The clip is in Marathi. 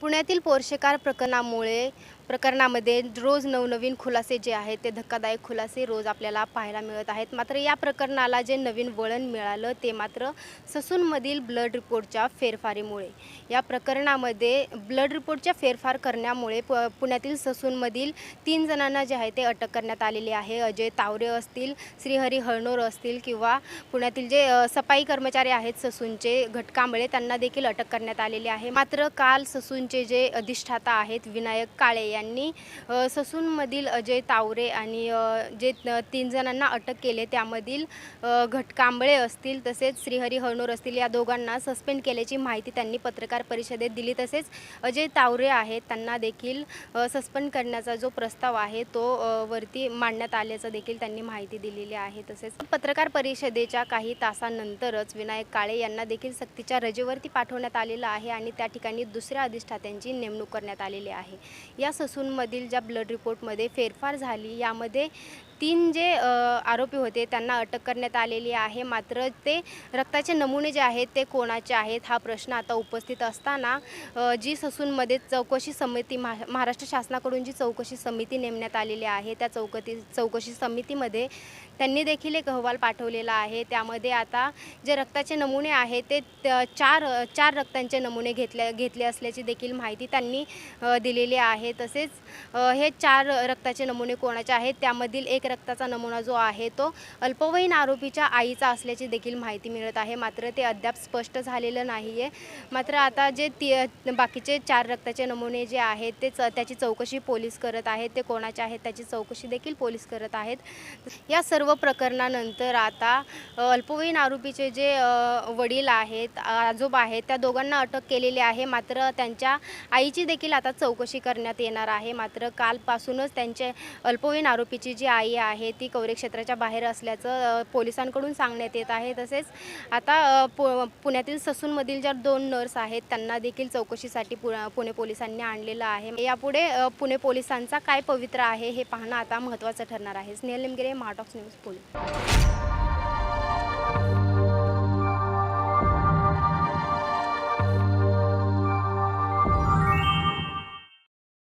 पुण्यातील पोरशेकार प्रकरणामुळे प्रकरणामध्ये रोज नवनवीन खुलासे जे आहेत ते धक्कादायक खुलासे रोज आपल्याला पाहायला मिळत आहेत. मात्र या प्रकरणाला जे नवीन वळण मिळालं ते मात्र ससूनमधील ब्लड रिपोर्टच्या फेरफारीमुळे. या प्रकरणामध्ये ब्लड रिपोर्टच्या फेरफार करण्यामुळे प पुण्यातील ससूनमधील तीन जणांना जे आहे ते अटक करण्यात आलेली आहे. अजय तावरे असतील श्रीहरी हळणोर असतील किंवा पुण्यातील जे सफाई कर्मचारी आहेत ससूनचे घटकांमुळे त्यांना देखील अटक करण्यात आलेली आहे. मात्र काल ससूनचे जे अधिष्ठाता आहेत विनायक काळे यांनी ससूनमधील अजय तावरे आणि जे तीन जणांना अटक केले त्यामधील घटकांबळे असतील तसेच श्रीहरी हळणोर असतील या दोघांना सस्पेंड केल्याची माहिती त्यांनी पत्रकार परिषदेत दिली. तसेच अजय तावरे आहेत त्यांना देखील सस्पेंड करण्याचा जो प्रस्ताव आहे तो वरती मांडण्यात आल्याचं देखील त्यांनी माहिती दिलेली आहे. तसेच पत्रकार परिषदेच्या काही तासांनंतरच विनायक काळे यांना देखील सक्तीच्या रजेवरती पाठवण्यात आलेलं आहे आणि त्या ठिकाणी दुसऱ्या अधिष्ठात्यांची नेमणूक करण्यात आलेली आहे. या ससूनमधील ज्या ब्लड रिपोर्टमध्ये फेरफार झाली यामध्ये तीन जे आरोपी होते त्यांना अटक करण्यात आलेली आहे. मात्र ते रक्ताचे नमुने जे आहेत ते कोणाचे आहेत हा प्रश्न आता उपस्थित असताना जी ससूनमध्ये चौकशी समिती महा महाराष्ट्र शासनाकडून जी चौकशी समिती नेमण्यात आलेली आहे त्या चौकती चौकशी समितीमध्ये त्यांनी देखील एक अहवाल पाठवलेला आहे. त्यामध्ये आता जे रक्ताचे नमुने आहेत ते चार चार रक्तांचे नमुने घेतले घेतले असल्याची देखील माहिती त्यांनी दिलेली आहे. तसेच हे चार रक्ताचे नमुने कोणाचे आहेत त्यामधील एक रक्ताचा नमुना जो आहे तो अल्पवयीन आरोपीच्या आईचा असल्याची देखील माहिती मिळत आहे. मात्र ते अद्याप स्पष्ट झालेलं नाही आहे मात्र आता जे ती बाकीचे चार रक्ताचे नमुने जे आहेत ते च त्याची चौकशी पोलीस करत आहेत. ते कोणाचे आहेत त्याची चौकशी देखील पोलीस करत आहेत. या सर्व प्रकरणानंतर आता अल्पवयीन आरोपीचे जे वडील आहेत आजोबा आहेत त्या दोघांना अटक केलेली आहे. मात्र त्यांच्या आईची देखील आता चौकशी करण्यात येणार आहे. मात्र कालपासूनच त्यांचे अल्पवयीन आरोपीची जी आई आहे ती कवरे क्षेत्राच्या बाहेर असल्याचं पोलिसांकडून सांगण्यात येत आहे. तसेच आता पु पुण्यातील ससूनमधील ज्या दोन नर्स आहेत त्यांना देखील चौकशीसाठी पु पुणे पोलिसांनी आणलेलं आहे. यापुढे पुणे पोलिसांचा काय पवित्र आहे हे पाहणं आता महत्त्वाचं ठरणार आहे. स्नेहल निमगिरे महाटॉक्स न्यूज पुणे.